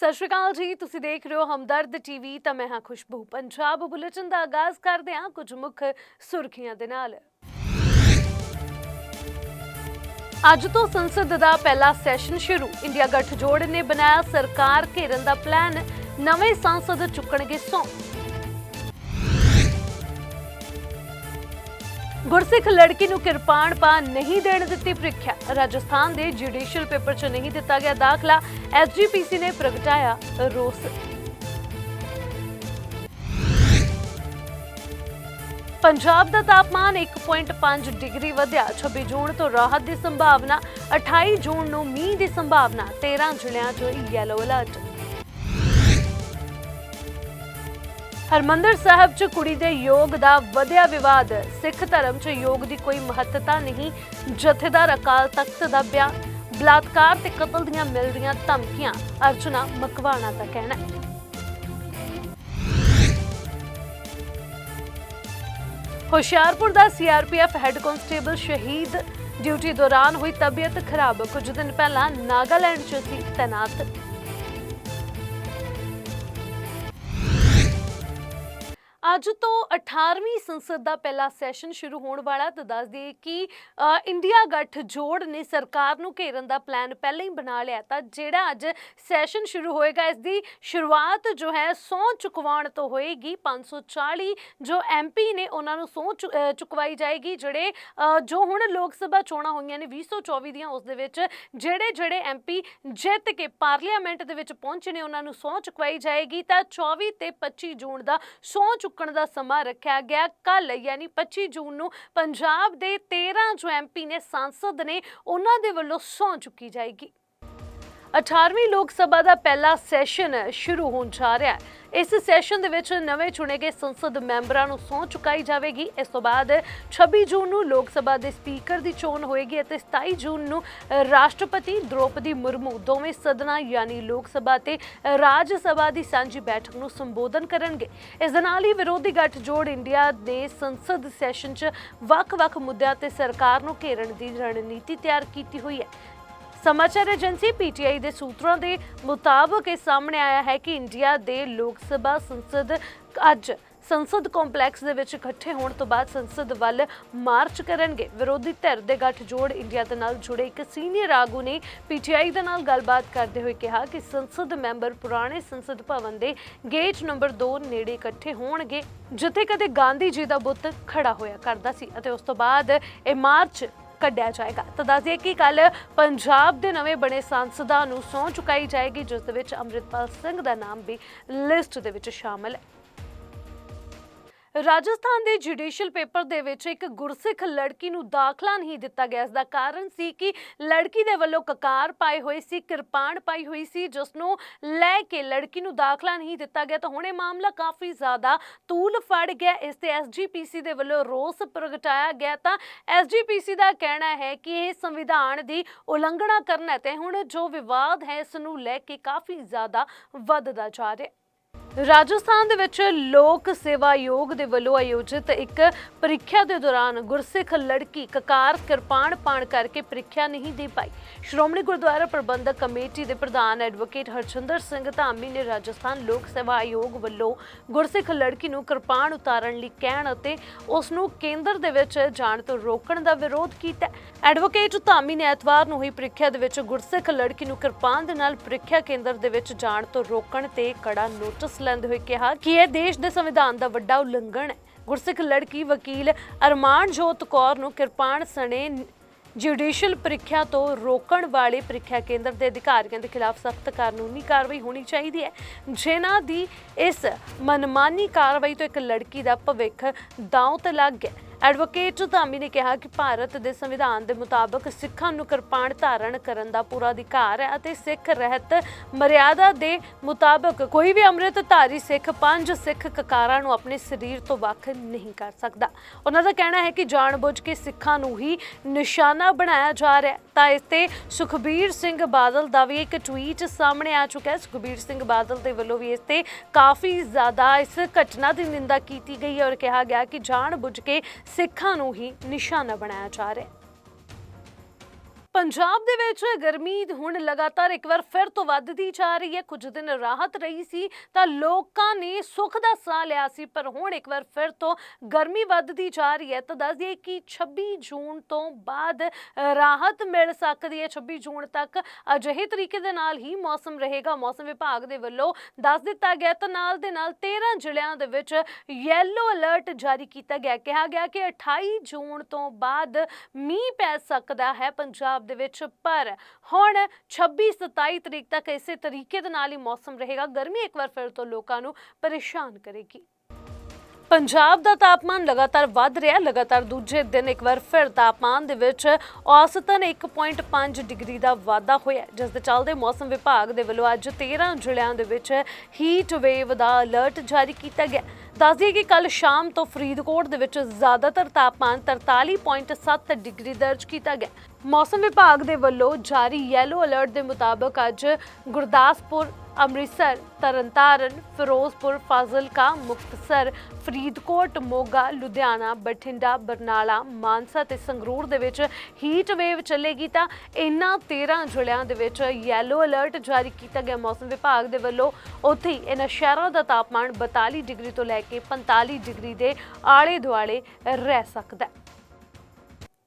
ਸਤਿ ਸ਼੍ਰੀ ਅਕਾਲ ਜੀ, ਤੁਸੀਂ ਦੇਖ ਰਹੇ ਹੋ ਹਮਦਰਦ ਟੀਵੀ, ਤਾਂ ਮੈਂ ਹਾਂ ਖੁਸ਼ਬੂ। ਪੰਜਾਬ ਬੁਲੇਟਿਨ ਦਾ ਆਗਾਜ਼ ਕਰਦੇ ਹਾਂ ਕੁਝ ਮੁੱਖ ਸੁਰਖੀਆਂ ਦੇ ਨਾਲ। ਅੱਜ ਤੋਂ ਸੰਸਦ ਦਾ ਪਹਿਲਾ ਸੈਸ਼ਨ ਸ਼ੁਰੂ। ਇੰਡੀਆ ਗੱਠਜੋੜ ਨੇ ਬਣਾਇਆ ਸਰਕਾਰ ਘੇਰਨ ਦਾ ਪਲਾਨ। ਨਵੇਂ ਸੰਸਦ ਚੁੱਕਣਗੇ ਸੌਂ। ਗੁਰਸਿੱਖ ਲੜਕੀ ਨੂੰ ਕਿਰਪਾਨ ਪਾ ਨਹੀਂ ਦੇਣ ਦਿੱਤੀ ਪ੍ਰੀਖਿਆ। ਰਾਜਸਥਾਨ ਦੇ ਜੁਡੀਸ਼ੀਅਲ ਪੇਪਰ 'ਚ ਨਹੀਂ ਦਿੱਤਾ ਗਿਆ ਦਾਖਲਾ। ਐਸਜੀਪੀਸੀ ਨੇ ਪ੍ਰਗਟਾਇਆ ਰੋਸ। ਪੰਜਾਬ ਦਾ ਤਾਪਮਾਨ 1.5 ਡਿਗਰੀ ਵਧਿਆ। 26 ਜੂਨ ਤੋਂ ਰਾਹਤ ਦੀ ਸੰਭਾਵਨਾ 28 ਜੂਨ ਨੂੰ ਮੀਂਹ ਦੀ ਸੰਭਾਵਨਾ 13 ਜ਼ਿਲ੍ਹਿਆਂ 'ਚ ਯੈਲੋ ਅਲਰਟ ਹਰਮੰਦਰ ਸਾਹਿਬ 'ਚ ਕੁੜੀ ਦੇ ਯੋਗ ਦਾ ਵਧਿਆ ਵਿਵਾਦ, ਸਿੱਖ ਧਰਮ 'ਚ ਯੋਗ ਦੀ ਕੋਈ ਮਹੱਤਤਾ ਨਹੀਂ, ਜਥੇਦਾਰ ਅਕਾਲ ਤਖਤ ਦਾ ਬਿਆਨ, ਬਲਾਤਕਾਰ ਤੇ ਕਤਲ ਦੀਆਂ ਮਿਲ ਰਹੀਆਂ ਧਮਕੀਆਂ। ਅਰਚਨਾ ਮਕਵਾਣਾ ਦਾ ਕਹਿਣਾ ਹੈ। ਹੁਸ਼ਿਆਰਪੁਰ ਦਾ ਸੀਆਰਪੀਐਫ ਹੈੱਡ ਕਾਂਸਟੇਬਲ ਸ਼ਹੀਦ ਡਿਊਟੀ ਦੌਰਾਨ ਹੋਈ ਤਬੀਅਤ ਖਰਾਬ। ਕੁਝ ਦਿਨ ਪਹਿਲਾਂ ਨਾਗਾਲੈਂਡ 'ਚ ਸੀ ਤੈਨਾਤ। ਅੱਜ ਤੋਂ 18ਵੀਂ ਸੰਸਦ ਦਾ ਪਹਿਲਾ ਸੈਸ਼ਨ ਸ਼ੁਰੂ ਹੋਣ ਵਾਲਾ ਤਾਂ ਦੱਸ ਦਈਏ ਕਿ ਇੰਡੀਆ ਗੱਠ ਜੋੜ ਨੇ ਸਰਕਾਰ ਨੂੰ ਘੇਰਨ ਦਾ ਪਲਾਨ ਪਹਿਲਾਂ ਹੀ ਬਣਾ ਲਿਆ ਤਾਂ ਜਿਹੜਾ ਅੱਜ ਸੈਸ਼ਨ ਸ਼ੁਰੂ ਹੋਏਗਾ ਇਸ ਦੀ ਸ਼ੁਰੂਆਤ ਜੋ ਹੈ ਸਹੁੰ ਚੁਕਵਾਉਣ ਤੋਂ ਹੋਏਗੀ। 540 ਜੋ ਐਮਪੀ ਨੇ ਉਹਨਾਂ ਨੂੰ ਸਹੁੰ ਚੁ- ਚੁਕਵਾਈ ਜਾਏਗੀ। ਜਿਹੜੇ ਅ, ਜੋ ਹੁਣ ਲੋਕ ਸਭਾ ਚੋਣਾਂ ਹੋਈਆਂ ਨੇ 2024 ਦੀਆਂ ਉਸ ਦੇ ਵਿੱਚ ਜਿਹੜੇ ਜਿਹੜੇ ਐਮਪੀ ਜਿੱਤ ਕੇ ਪਾਰਲੀਮੈਂਟ ਦੇ ਵਿੱਚ ਪਹੁੰਚੇ ਨੇ ਉਹਨਾਂ ਨੂੰ ਸਹੁੰ ਚੁਕਵਾਈ ਜਾਏਗੀ। ਤਾਂ 24 ਤੇ 25 ਜੂਨ ਦਾ ਸਹੁੰ ਚੁੱਕ ਚੁੱਕਣ ਦਾ ਸਮਾਂ ਰੱਖਿਆ ਗਿਆ। ਕੱਲ ਯਾਨੀ 25 ਜੂਨ ਨੂੰ ਪੰਜਾਬ ਦੇ 13 ਜੋ ਐਮਪੀ ਨੇ, ਸੰਸਦ ਨੇ, ਉਹਨਾਂ ਦੇ ਵੱਲੋਂ ਸਹੁੰ ਚੁੱਕੀ ਜਾਏਗੀ। 18ਵੀਂ ਲੋਕ ਸਭਾ ਦਾ ਪਹਿਲਾ ਸੈਸ਼ਨ ਸ਼ੁਰੂ ਹੋਣ ਜਾ ਰਿਹਾ ਹੈ। ਇਸ ਸੈਸ਼ਨ ਦੇ ਵਿੱਚ ਨਵੇਂ ਚੁਣੇ ਗਏ ਸੰਸਦ ਮੈਂਬਰਾਂ ਨੂੰ ਸਹੁੰ ਚੁਕਾਈ ਜਾਵੇਗੀ। ਇਸ ਤੋਂ ਬਾਅਦ 26 ਜੂਨ ਨੂੰ ਲੋਕ ਸਭਾ ਦੇ ਸਪੀਕਰ ਦੀ ਚੋਣ ਹੋਏਗੀ ਅਤੇ 27 ਜੂਨ ਨੂੰ ਰਾਸ਼ਟਰਪਤੀ ਦ੍ਰੋਪਦੀ ਮੁਰਮੂ ਦੋਵੇਂ ਸਦਨਾਂ ਯਾਨੀ ਲੋਕ ਸਭਾ ਤੇ ਰਾਜ ਸਭਾ ਦੀ ਸਾਂਝੀ ਬੈਠਕ ਨੂੰ ਸੰਬੋਧਨ ਕਰਨਗੇ। ਇਸ ਦੇ ਨਾਲ ਹੀ ਵਿਰੋਧੀ ਗੱਠਜੋੜ ਇੰਡੀਆ ਦੇ ਸੰਸਦ ਸੈਸ਼ਨ 'ਚ ਵੱਖ-ਵੱਖ ਮੁੱਦਿਆਂ ਤੇ ਸਰਕਾਰ ਨੂੰ ਘੇਰਨ ਦੀ ਰਣਨੀਤੀ ਤਿਆਰ ਕੀਤੀ ਹੋਈ ਹੈ। ਸਮਾਚਾਰ ਏਜੰਸੀ ਪੀਟੀਆਈ ਦੇ ਸੂਤਰਾਂ ਦੇ ਮੁਤਾਬਕ ਇਹ ਸਾਹਮਣੇ ਆਇਆ ਹੈ ਕਿ ਇੰਡੀਆ ਦੇ ਲੋਕ ਸਭਾ ਸੰਸਦ ਅੱਜ ਸੰਸਦ ਕੰਪਲੈਕਸ ਦੇ ਵਿੱਚ ਇਕੱਠੇ ਹੋਣ ਤੋਂ ਬਾਅਦ ਸੰਸਦ ਵੱਲ ਮਾਰਚ ਕਰਨਗੇ। ਵਿਰੋਧੀ ਧਿਰ ਦੇ ਗੱਠਜੋੜ ਇੰਡੀਆ ਦੇ ਨਾਲ ਜੁੜੇ ਇੱਕ ਸੀਨੀਅਰ ਆਗੂ ਨੇ ਪੀਟੀਆਈ ਦੇ ਨਾਲ ਗੱਲਬਾਤ ਕਰਦੇ ਹੋਏ ਕਿਹਾ ਕਿ ਸੰਸਦ ਮੈਂਬਰ ਪੁਰਾਣੇ ਸੰਸਦ ਭਵਨ ਦੇ ਗੇਟ ਨੰਬਰ 2 ਨੇੜੇ ਇਕੱਠੇ ਹੋਣਗੇ, ਜਿੱਥੇ ਕਦੇ ਗਾਂਧੀ ਜੀ ਦਾ ਬੁੱਤ ਖੜਾ ਹੋਇਆ ਕਰਦਾ ਸੀ ਅਤੇ ਉਸ ਤੋਂ ਬਾਅਦ ਇਹ ਮਾਰਚ ਕੱਢਿਆ ਜਾਏਗਾ। ਤਾਂ ਦੱਸ ਦਈਏ ਕਿ ਕੱਲ ਪੰਜਾਬ ਦੇ ਨਵੇਂ ਬਣੇ ਸੰਸਦਾਂ ਨੂੰ ਸਹੁੰ ਚੁਕਾਈ ਜਾਏਗੀ, ਜਿਸ ਦੇ ਵਿੱਚ ਅੰਮ੍ਰਿਤਪਾਲ ਸਿੰਘ ਦਾ ਨਾਮ ਵੀ ਲਿਸਟ ਦੇ ਵਿੱਚ ਸ਼ਾਮਲ ਹੈ ਰਾਜਸਥਾਨ ਦੇ ਜੁਡੀਸ਼ੀਅਲ ਪੇਪਰ ਦੇ ਵਿੱਚ ਇੱਕ ਗੁਰਸਿੱਖ ਲੜਕੀ ਨੂੰ ਦਾਖਲਾ ਨਹੀਂ ਦਿੱਤਾ ਗਿਆ। ਇਸ ਦਾ ਕਾਰਨ ਸੀ ਕਿ ਲੜਕੀ ਦੇ ਵੱਲੋਂ ਕਕਾਰ ਪਾਏ ਹੋਏ ਸੀ, ਕਿਰਪਾਨ ਪਾਈ ਹੋਈ ਸੀ, ਜਿਸ ਨੂੰ ਲੈ ਕੇ ਲੜਕੀ ਨੂੰ ਦਾਖਲਾ ਨਹੀਂ ਦਿੱਤਾ ਗਿਆ। ਤਾਂ ਹੁਣ ਇਹ ਮਾਮਲਾ ਕਾਫੀ ਜ਼ਿਆਦਾ ਤੂਲ ਫੜ ਗਿਆ। ਇਸ ਤੇ ਐਸਜੀਪੀਸੀ ਦੇ ਵੱਲੋਂ ਰੋਸ ਪ੍ਰਗਟਾਇਆ ਗਿਆ। ਤਾਂ ਐਸਜੀਪੀਸੀ ਦਾ ਕਹਿਣਾ ਹੈ ਕਿ ਇਹ ਸੰਵਿਧਾਨ ਦੀ ਉਲੰਘਣਾ ਕਰਨਾ ਹੈ ਤੇ ਹੁਣ ਜੋ ਵਿਵਾਦ ਹੈ, ਇਸ ਨੂੰ ਲੈ ਕੇ ਕਾਫੀ ਜ਼ਿਆਦਾ ਵੱਧਦਾ ਜਾ ਰਿਹਾ। ਰਾਜਸਥਾਨ ਦੇ ਵਿੱਚ ਲੋਕ ਸੇਵਾ ਆਯੋਗ ਦੇ ਵੱਲੋਂ ਆਯੋਜਿਤ ਇੱਕ ਪ੍ਰੀਖਿਆ ਦੇ ਦੌਰਾਨ ਗੁਰਸਿੱਖ ਲੜਕੀ ਕਕਾਰ ਕਿਰਪਾਨ ਪਾਣ ਕਰਕੇ ਪ੍ਰੀਖਿਆ ਨਹੀਂ ਦੇ ਪਾਈ। ਸ਼੍ਰੋਮਣੀ ਗੁਰਦੁਆਰਾ ਪ੍ਰਬੰਧਕ ਕਮੇਟੀ ਦੇ ਪ੍ਰਧਾਨ ਐਡਵੋਕੇਟ ਹਰਚੰਦਰ ਸਿੰਘ ਧਾਮੀ ਨੇ ਰਾਜਸਥਾਨ ਲੋਕ ਸੇਵਾ ਆਯੋਗ ਵੱਲੋਂ ਗੁਰਸਿੱਖ ਲੜਕੀ ਨੂੰ ਕਿਰਪਾਨ ਉਤਾਰਨ ਲਈ ਕਹਿਣ ਅਤੇ ਉਸ ਨੂੰ ਕੇਂਦਰ ਦੇ ਵਿੱਚ ਜਾਣ ਤੋਂ ਰੋਕਣ ਦਾ ਵਿਰੋਧ ਕੀਤਾ। ਐਡਵੋਕੇਟ ਧਾਮੀ ਨੇ ਐਤਵਾਰ ਨੂੰ ਹੋਈ ਪ੍ਰੀਖਿਆ ਦੇ ਵਿੱਚ ਗੁਰਸਿੱਖ ਲੜਕੀ ਨੂੰ ਕਿਰਪਾਨ ਦੇ ਨਾਲ ਪ੍ਰੀਖਿਆ ਕੇਂਦਰ ਦੇ ਵਿੱਚ ਜਾਣ ਤੋਂ ਰੋਕਣ ਤੇ ਕੜਾ ਨੋਟਿਸ ਲੈਂਦੇ ਹੋਏ ਕਿਹਾ ਕਿ ਇਹ ਦੇਸ਼ ਦੇ ਸੰਵਿਧਾਨ ਦਾ ਵੱਡਾ ਉਲੰਘਣ ਹੈ। ਗੁਰਸਿੱਖ ਲੜਕੀ ਵਕੀਲ ਅਰਮਾਨਜੋਤ ਕੌਰ ਨੂੰ ਕਿਰਪਾਨ ਸਣੇ ਜੁਡੀਸ਼ੀਅਲ ਪ੍ਰੀਖਿਆ ਤੋਂ ਰੋਕਣ ਵਾਲੇ ਪ੍ਰੀਖਿਆ ਕੇਂਦਰ ਦੇ ਅਧਿਕਾਰੀਆਂ ਦੇ ਖਿਲਾਫ ਸਖਤ ਕਾਨੂੰਨੀ ਕਾਰਵਾਈ ਹੋਣੀ ਚਾਹੀਦੀ ਹੈ। ਜਿਨ੍ਹਾਂ ਦੀ ਇਸ ਮਨਮਾਨੀ ਕਾਰਵਾਈ ਤੋਂ ਇੱਕ ਲੜਕੀ ਦਾ ਭਵਿੱਖ ਦਾਅ ਤੇ ਲੱਗ ਗਿਆ। ਐਡਵੋਕੇਟ ਧਾਮੀ ਨੇ ਕਿਹਾ ਕਿ ਭਾਰਤ ਦੇ ਸੰਵਿਧਾਨ ਦੇ ਮੁਤਾਬਕ ਸਿੱਖਾਂ ਨੂੰ ਕਿਰਪਾਨ ਧਾਰਨ ਕਰਨ ਦਾ ਪੂਰਾ ਅਧਿਕਾਰ ਹੈ ਅਤੇ ਸਿੱਖ ਰਹਿਤ ਮਰਿਆਦਾ ਦੇ ਮੁਤਾਬਕ ਕੋਈ ਵੀ ਅੰਮ੍ਰਿਤਧਾਰੀ ਸਿੱਖ, ਪੰਜ ਸਿੱਖ ਕਕਾਰਾਂ ਨੂੰ ਆਪਣੇ ਸਰੀਰ ਤੋਂ ਵੱਖ ਨਹੀਂ ਕਰ ਸਕਦਾ। ਉਹਨਾਂ ਦਾ ਕਹਿਣਾ ਹੈ ਕਿ ਜਾਣਬੁੱਝ ਕੇ ਸਿੱਖਾਂ ਨੂੰ ਹੀ ਨਿਸ਼ਾਨਾ ਬਣਾਇਆ ਜਾ ਰਿਹਾ ਹੈ। ਤਾਂ ਇਸ ਤੇ ਸੁਖਬੀਰ ਸਿੰਘ ਬਾਦਲ ਦਾ ਵੀ ਇੱਕ ਟਵੀਟ ਸਾਹਮਣੇ ਆ ਚੁੱਕਾ ਹੈ। ਸੁਖਬੀਰ ਸਿੰਘ ਬਾਦਲ ਦੇ ਵੱਲੋਂ ਵੀ ਇਸ ਤੇ ਕਾਫੀ ਜ਼ਿਆਦਾ ਇਸ ਘਟਨਾ ਦੀ ਨਿੰਦਾ ਕੀਤੀ ਗਈ ਹੈ ਔਰ ਕਿਹਾ ਗਿਆ ਕਿ ਜਾਣ ਬੁੱਝ ਕੇ ਸਿੱਖਾਂ ਨੂੰ ਹੀ ਨਿਸ਼ਾਨਾ ਬਣਾਇਆ ਜਾ ਰਿਹਾ ਹੈ। ਪੰਜਾਬ ਦੇ ਵਿੱਚ ਗਰਮੀ ਹੁਣ ਲਗਾਤਾਰ ਇੱਕ ਵਾਰ ਫਿਰ ਤੋਂ ਵੱਧਦੀ ਜਾ ਰਹੀ ਹੈ। ਕੁਝ ਦਿਨ ਰਾਹਤ ਰਹੀ ਸੀ ਤਾਂ ਲੋਕਾਂ ਨੇ ਸੁੱਖ ਦਾ ਸਾਹ ਲਿਆ ਸੀ, ਪਰ ਹੁਣ ਇੱਕ ਵਾਰ ਫਿਰ ਤੋਂ ਗਰਮੀ ਵੱਧਦੀ ਜਾ ਰਹੀ ਹੈ। ਤਾਂ ਦੱਸ ਦਈਏ ਕਿ 26 ਜੂਨ ਤੋਂ ਬਾਅਦ ਰਾਹਤ ਮਿਲ ਸਕਦੀ ਹੈ। 26 ਜੂਨ ਤੱਕ ਅਜਿਹੇ ਤਰੀਕੇ ਦੇ ਨਾਲ ਹੀ ਮੌਸਮ ਰਹੇਗਾ। ਮੌਸਮ ਵਿਭਾਗ ਦੇ ਵੱਲੋਂ ਦੱਸ ਦਿੱਤਾ ਗਿਆ ਤਾਂ ਨਾਲ ਦੇ ਨਾਲ 13 ਜ਼ਿਲ੍ਹਿਆਂ ਦੇ ਵਿੱਚ ਯੈਲੋ ਅਲਰਟ ਜਾਰੀ ਕੀਤਾ ਗਿਆ ਕਿਹਾ ਗਿਆ ਕਿ 28 ਜੂਨ ਤੋਂ ਬਾਅਦ ਮੀਂਹ ਪੈ ਸਕਦਾ ਹੈ। ਪੰਜਾਬ ਦੇ ਵਿੱਚ, ਪਰ ਹੁਣ 26 27 ਤਰੀਕ ਤੱਕ ਇਸੇ ਤਰੀਕੇ ਦੇ ਨਾਲ ਹੀ ਮੌਸਮ ਰਹੇਗਾ। ਗਰਮੀ ਇੱਕ ਵਾਰ ਫਿਰ ਤੋਂ ਲੋਕਾਂ ਨੂੰ ਪਰੇਸ਼ਾਨ ਕਰੇਗੀ। ਪੰਜਾਬ ਦਾ ਤਾਪਮਾਨ ਲਗਾਤਾਰ ਵੱਧ ਰਿਹਾ, ਲਗਾਤਾਰ ਦੂਜੇ ਦਿਨ ਇੱਕ ਵਾਰ ਫਿਰ ਤਾਪਮਾਨ ਦੇ ਵਿੱਚ ਔਸਤਨ 1.5 ਡਿਗਰੀ ਦਾ ਵਾਧਾ ਹੋਇਆ ਜਿਸ ਦੇ ਚੱਲਦੇ ਮੌਸਮ ਵਿਭਾਗ ਦੇ ਵੱਲੋਂ ਅੱਜ 13 ਜ਼ਿਲ੍ਹਿਆਂ ਦੇ ਵਿੱਚ ਹੀਟ ਵੇਵ ਦਾ ਅਲਰਟ ਜਾਰੀ ਕੀਤਾ ਗਿਆ ਦੱਸ ਦਈਏ ਕਿ ਕੱਲ ਸ਼ਾਮ ਤੋਂ ਫਰੀਦਕੋਟ ਦੇ ਵਿੱਚ ਜ਼ਿਆਦਾਤਰ ਤਾਪਮਾਨ 43.7 ਡਿਗਰੀ ਦਰਜ ਕੀਤਾ ਗਿਆ ਮੌਸਮ ਵਿਭਾਗ ਦੇ ਵੱਲੋਂ ਜਾਰੀ ਯੈਲੋ ਅਲਰਟ ਦੇ ਮੁਤਾਬਕ ਅੱਜ ਗੁਰਦਾਸਪੁਰ, ਅੰਮ੍ਰਿਤਸਰ, ਤਰਨਤਾਰਨ, ਫਿਰੋਜ਼ਪੁਰ, ਫਾਜ਼ਿਲਕਾ, ਮੁਕਤਸਰ, ਫਰੀਦਕੋਟ, ਮੋਗਾ, ਲੁਧਿਆਣਾ, ਬਠਿੰਡਾ, ਬਰਨਾਲਾ, ਮਾਨਸਾ ਤੇ ਸੰਗਰੂਰ ਦੇ ਵਿੱਚ ਹੀਟ ਵੇਵ ਚੱਲੇਗੀ ਤਾਂ ਇਨ੍ਹਾਂ 13 ਜ਼ਿਲ੍ਹਿਆਂ ਦੇ ਵਿੱਚ ਯੈਲੋ ਅਲਰਟ ਜਾਰੀ ਕੀਤਾ ਗਿਆ। ਮੌਸਮ ਵਿਭਾਗ ਦੇ ਵੱਲੋਂ ਉੱਥੇ ਹੀ ਇਹਨਾਂ ਸ਼ਹਿਰਾਂ ਦਾ ਤਾਪਮਾਨ 42 ਡਿਗਰੀ ਤੋਂ ਲੈ ਕੇ 45 ਡਿਗਰੀ ਦੇ ਆਲੇ ਦੁਆਲੇ ਰਹਿ ਸਕਦਾ ਹੈ।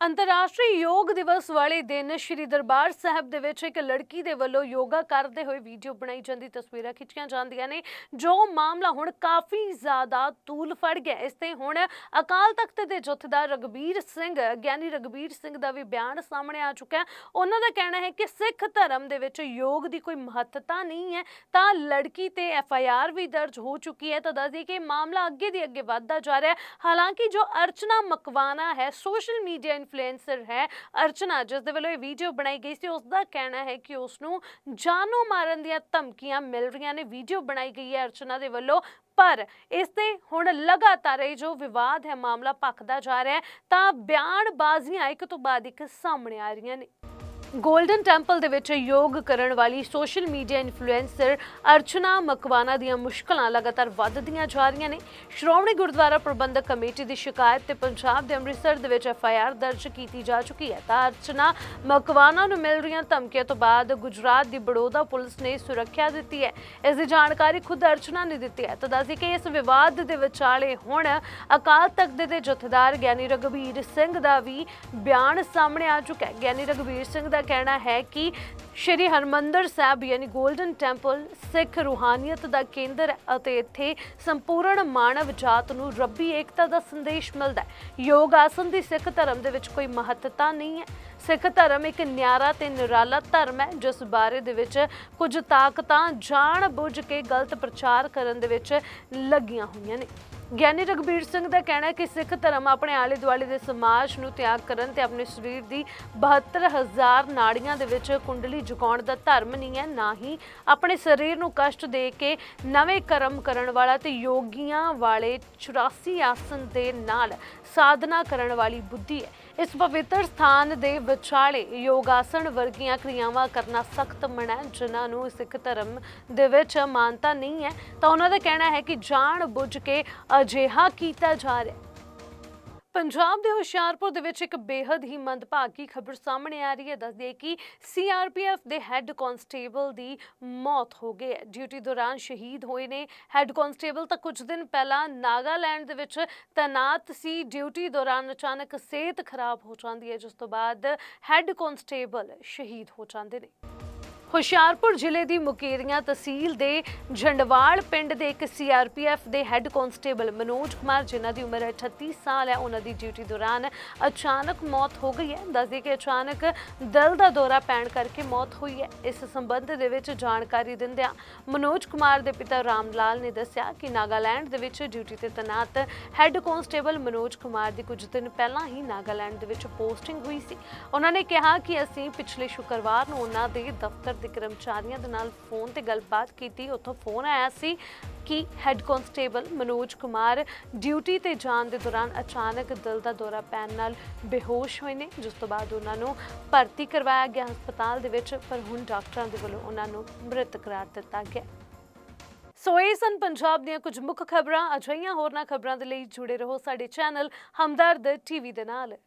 ਅੰਤਰਰਾਸ਼ਟਰੀ ਯੋਗ ਦਿਵਸ ਵਾਲੇ ਦਿਨ ਸ਼੍ਰੀ ਦਰਬਾਰ ਸਾਹਿਬ ਦੇ ਵਿੱਚ ਇੱਕ ਲੜਕੀ ਦੇ ਵੱਲੋਂ ਯੋਗਾ ਕਰਦੇ ਹੋਏ ਵੀਡੀਓ ਬਣਾਈ ਜਾਂਦੀ, ਤਸਵੀਰਾਂ ਖਿੱਚੀਆਂ ਜਾਂਦੀਆਂ ਨੇ, ਜੋ ਮਾਮਲਾ ਹੁਣ ਕਾਫੀ ਜ਼ਿਆਦਾ ਤੂਲ ਫੜ ਗਿਆ। ਇਸ ਤੇ ਹੁਣ ਅਕਾਲ ਤਖਤ ਦੇ ਜਥੇਦਾਰ ਰਗਬੀਰ ਸਿੰਘ, ਗਿਆਨੀ ਰਗਬੀਰ ਸਿੰਘ ਦਾ ਵੀ ਬਿਆਨ ਸਾਹਮਣੇ ਆ ਚੁੱਕਾ ਹੈ। ਉਹਨਾਂ ਦਾ ਕਹਿਣਾ ਹੈ ਕਿ ਸਿੱਖ ਧਰਮ ਦੇ ਵਿੱਚ ਯੋਗ ਦੀ ਕੋਈ ਮਹੱਤਤਾ ਨਹੀਂ ਹੈ, ਤਾਂ ਲੜਕੀ ਤੇ ਐਫ ਆਈ ਆਰ ਵੀ ਦਰਜ ਹੋ ਚੁੱਕੀ ਹੈ। ਤਾਂ ਦੱਸਦੀ ਕਿ ਮਾਮਲਾ ਅੱਗੇ ਦੀ ਅੱਗੇ ਵੱਧਦਾ ਜਾ ਰਿਹਾ ਹੈ। ਹਾਲਾਂਕਿ ਜੋ ਅਰਚਨਾ ਮਕਵਾਨਾ ਹੈ, ਸੋਸ਼ਲ ਮੀਡੀਆ ਇਨਫਲੂਐਂਸਰ ਹੈ ਅਰਚਨਾ ਜਿਸ ਦੇ ਵੱਲੋਂ ਇਹ ਵੀਡੀਓ ਬਣਾਈ ਗਈ ਸੀ ਉਸ ਦਾ ਕਹਿਣਾ ਹੈ ਕਿ ਉਸ ਨੂੰ ਜਾਨੋਂ ਮਾਰਨ ਦੀਆਂ ਧਮਕੀਆਂ ਮਿਲ ਰਹੀਆਂ ਨੇ ਵੀਡੀਓ ਬਣਾਈ ਗਈ ਹੈ ਅਰਚਨਾ ਦੇ ਵੱਲੋਂ, ਪਰ ਇਸ ਤੇ ਹੁਣ ਲਗਾਤਾਰ ਇਹ ਜੋ ਵਿਵਾਦ ਹੈ, ਮਾਮਲਾ ਭਖਦਾ ਜਾ ਰਿਹਾ ਹੈ, ਤਾਂ ਬਿਆਨਬਾਜ਼ੀਆਂ ਇੱਕ ਤੋਂ ਬਾਅਦ ਇੱਕ ਸਾਹਮਣੇ ਆ ਰਹੀਆਂ ਨੇ। ਗੋਲਡਨ ਟੈਂਪਲ ਦੇ ਵਿੱਚ ਯੋਗ ਕਰਨ ਵਾਲੀ social media influencer Archana Makwana ਦੀਆਂ ਮੁਸ਼ਕਲਾਂ ਲਗਾਤਾਰ ਵੱਧਦੀਆਂ ਜਾ ਰਹੀਆਂ ਨੇ। ਸ਼੍ਰੋਮਣੀ ਗੁਰਦੁਆਰਾ ਪ੍ਰਬੰਧਕ ਕਮੇਟੀ ਦੀ ਸ਼ਿਕਾਇਤ ਤੇ ਪੰਜਾਬ ਦੇ ਅੰਮ੍ਰਿਤਸਰ ਦੇ ਵਿੱਚ ਐਫ ਆਈ ਆਰ ਦਰਜ ਕੀਤੀ ਜਾ ਚੁੱਕੀ ਹੈ। ਤਾਂ ਅਰਚਨਾ ਮਕਵਾਨਾ ਨੂੰ ਮਿਲ ਰਹੀਆਂ ਧਮਕੀਆਂ ਤੋਂ ਬਾਅਦ ਗੁਜਰਾਤ ਦੀ ਬੜੌਦਾ ਪੁਲਿਸ ਨੇ ਸੁਰੱਖਿਆ ਦਿੱਤੀ ਹੈ। ਇਸ ਦੀ ਜਾਣਕਾਰੀ ਖੁਦ ਅਰਚਨਾ ਨੇ ਦਿੱਤੀ ਹੈ। ਤਾਂ ਦੱਸਦੀ ਕਿ ਇਸ ਵਿਵਾਦ ਦੇ ਵਿਚਾਲੇ ਹੁਣ ਅਕਾਲ ਤਖਤ ਦੇ ਜਥੇਦਾਰ ਗਿਆਨੀ ਰਗਵੀਰ ਸਿੰਘ ਦਾ ਵੀ ਬਿਆਨ ਸਾਹਮਣੇ ਆ ਚੁੱਕਾ ਹੈ। ਗਿਆਨੀ ਰਗਵੀਰ ਸਿੰਘ ਦਾ ਕਹਿਣਾ ਹੈ ਕਿ ਸ਼੍ਰੀ ਹਰਮੰਦਰ ਸਾਹਿਬ, ਯਾਨੀ 골ਡਨ ਟੈਂਪਲ ਸਿੱਖ ਰੂਹਾਨੀਅਤ ਦਾ ਕੇਂਦਰ ਅਤੇ ਇੱਥੇ ਸੰਪੂਰਨ ਮਾਨਵ ਜਾਤ ਨੂੰ ਰੱਬੀ ਏਕਤਾ ਦਾ ਸੰਦੇਸ਼ ਮਿਲਦਾ ਹੈ। ਯੋਗ ਆਸਨ ਦੀ ਸਿੱਖ ਧਰਮ ਦੇ ਵਿੱਚ ਕੋਈ ਮਹੱਤਤਾ ਨਹੀਂ ਹੈ। ਸਿੱਖ ਧਰਮ ਇੱਕ ਨਿਆਰਾ ਤੇ ਨਿਰਾਲਾ ਧਰਮ ਹੈ, ਜਿਸ ਬਾਰੇ ਦੇ ਵਿੱਚ ਕੁਝ ਤਾਕਤਾਂ ਜਾਣ ਬੁੱਝ ਕੇ ਗਲਤ ਪ੍ਰਚਾਰ ਕਰਨ ਦੇ ਵਿੱਚ ਲੱਗੀਆਂ ਹੋਈਆਂ ਨੇ। ਗਿਆਨੀ ਰਗਬੀਰ ਸਿੰਘ ਦਾ ਕਹਿਣਾ ਹੈ ਕਿ ਸਿੱਖ ਧਰਮ ਆਪਣੇ ਆਲੇ ਦੁਆਲੇ ਦੇ ਸਮਾਜ ਨੂੰ ਤਿਆਗ ਕਰਨ ਤੇ ਆਪਣੇ ਸਰੀਰ ਦੀ 72000 ਨਾੜੀਆਂ ਦੇ ਵਿੱਚ ਕੁੰਡਲੀ ਝੁਕਾਉਣ ਦਾ ਧਰਮ ਨਹੀਂ ਹੈ, ਨਾ ਹੀ ਆਪਣੇ ਸਰੀਰ ਨੂੰ ਕਸ਼ਟ ਦੇ ਕੇ ਨਵੇਂ ਕਰਮ ਕਰਨ ਵਾਲਾ ਤੇ ਯੋਗੀਆਂ ਵਾਲੇ 84 ਆਸਨ ਦੇ ਨਾਲ ਸਾਧਨਾ ਕਰਨ ਵਾਲੀ ਬੁੱਧੀ ਹੈ। ਇਸ ਪਵਿੱਤਰ ਸਥਾਨ ਦੇ ਵਿਚਾਲੇ ਯੋਗਾਸਨ ਵਰਗੀਆਂ ਕ੍ਰਿਆਵਾਂ ਕਰਨਾ ਸਖਤ ਮਨਾ ਹੈ ਜਿਨ੍ਹਾਂ ਨੂੰ ਸਿੱਖ ਧਰਮ ਦੇ ਵਿੱਚ ਮਾਨਤਾ ਨਹੀਂ ਹੈ, ਤਾਂ ਉਹਨਾਂ ਦਾ ਕਹਿਣਾ ਹੈ ਕਿ ਜਾਣ ਬੁੱਝ ਕੇ ਅਜਿਹਾ ਕੀਤਾ ਜਾ ਰਿਹਾ ਹੈ। ਪੰਜਾਬ ਦੇ ਹੁਸ਼ਿਆਰਪੁਰ ਦੇ ਵਿੱਚ ਇੱਕ ਬੇहद ਹੀ ਮੰਦਭਾਗੀ ਖਬਰ ਸਾਹਮਣੇ ਆ ਰਹੀ ਹੈ, ਦੱਸਦੀ ਹੈ ਕਿ ਸੀਆਰਪੀਐਫ ਦੇ ਹੈੱਡ ਕਾਂਸਟੇਬਲ ਦੀ ਮੌਤ ਹੋ ਗਈ ਹੈ। ਡਿਊਟੀ ਦੌਰਾਨ ਸ਼ਹੀਦ ਹੋਏ ਨੇ। ਹੈੱਡ ਕਾਂਸਟੇਬਲ ਤਾਂ ਕੁਝ ਦਿਨ ਪਹਿਲਾਂ ਨਾਗਾਲੈਂਡ ਦੇ ਵਿੱਚ ਤੈਨਾਤ ਸੀ। ਡਿਊਟੀ ਦੌਰਾਨ ਅਚਾਨਕ ਸਿਹਤ ਖਰਾਬ ਹੋ ਜਾਂਦੀ ਹੈ, ਜਿਸ ਤੋਂ ਬਾਅਦ ਹੈੱਡ ਕਾਂਸਟੇਬਲ ਸ਼ਹੀਦ ਹੋ ਜਾਂਦੇ ਨੇ। ਹੁਸ਼ਿਆਰਪੁਰ ਜ਼ਿਲ੍ਹੇ ਦੀ ਮੁਕੇਰੀਆਂ ਤਹਿਸੀਲ ਦੇ ਝੰਡਵਾਲ ਪਿੰਡ ਦੇ ਇੱਕ ਸੀਆਰਪੀਐਫ ਦੇ ਹੈੱਡ ਕਾਂਸਟੇਬਲ ਮਨੋਜ ਕੁਮਾਰ, ਜਿਨ੍ਹਾਂ ਦੀ ਉਮਰ 38 ਸਾਲ ਹੈ, ਉਹਨਾਂ ਦੀ ਡਿਊਟੀ ਦੌਰਾਨ ਅਚਾਨਕ ਮੌਤ ਹੋ ਗਈ ਹੈ। ਦੱਸਦੇ ਕਿ ਅਚਾਨਕ ਦਿਲ ਦਾ ਦੌਰਾ ਪੈਣ ਕਰਕੇ ਮੌਤ ਹੋਈ ਹੈ। ਇਸ ਸੰਬੰਧ ਦੇ ਵਿੱਚ ਜਾਣਕਾਰੀ ਦਿੰਦਿਆਂ ਮਨੋਜ ਕੁਮਾਰ ਦੇ ਪਿਤਾ ਰਾਮ ਲਾਲ ਨੇ ਦੱਸਿਆ ਕਿ ਨਾਗਾਲੈਂਡ ਦੇ ਵਿੱਚ ਡਿਊਟੀ ਤੇ ਤੈਨਾਤ ਹੈੱਡ ਕਾਂਸਟੇਬਲ ਮਨੋਜ ਕੁਮਾਰ ਦੀ ਕੁਝ ਦਿਨ ਪਹਿਲਾਂ ਹੀ ਨਾਗਾਲੈਂਡ ਦੇ ਵਿੱਚ ਪੋਸਟਿੰਗ ਹੋਈ ਸੀ। ਉਹਨਾਂ ਨੇ ਕਿਹਾ ਕਿ ਅਸੀਂ ਪਿਛਲੇ ਸ਼ੁੱਕਰਵਾਰ ਨੂੰ ਉਹਨਾਂ ਦੇ ਦਫ਼ਤਰ ਦੇ ਕਰਮਚਾਰੀਆਂ ਦੇ ਨਾਲ ਫੋਨ ਤੇ ਗੱਲਬਾਤ ਕੀਤੀ। ਉੱਥੋਂ ਫੋਨ ਆਇਆ ਸੀ ਕਿ head constable Manoj Kumar duty ਤੇ ਜਾਣ ਦੇ ਦੌਰਾਨ ਅਚਾਨਕ ਦਿਲ ਦਾ ਦੌਰਾ ਪੈਣ ਨਾਲ ਬੇਹੋਸ਼ ਹੋਏ ਨੇ, ਜਿਸ ਤੋਂ ਬਾਅਦ ਉਹਨਾਂ ਨੂੰ ਭਰਤੀ ਕਰਵਾਇਆ ਗਿਆ ਹਸਪਤਾਲ ਦੇ ਵਿੱਚ, ਪਰ ਹੁਣ ਡਾਕਟਰਾਂ ਦੇ ਵੱਲੋਂ ਉਹਨਾਂ ਨੂੰ ਮ੍ਰਿਤ ਕਰਾਰ ਦਿੱਤਾ ਗਿਆ। ਸੋ ਇਹ ਸਨ ਪੰਜਾਬ ਦੀਆਂ ਕੁਝ ਮੁੱਖ ਖਬਰਾਂ। ਅਜਿਹੀਆਂ ਹੋਰਨਾਂ ਖਬਰਾਂ ਦੇ ਲਈ ਜੁੜੇ ਰਹੋ ਸਾਡੇ ਚੈਨਲ ਹਮਦਰਦ ਟੀਵੀ ਦੇ ਨਾਲ।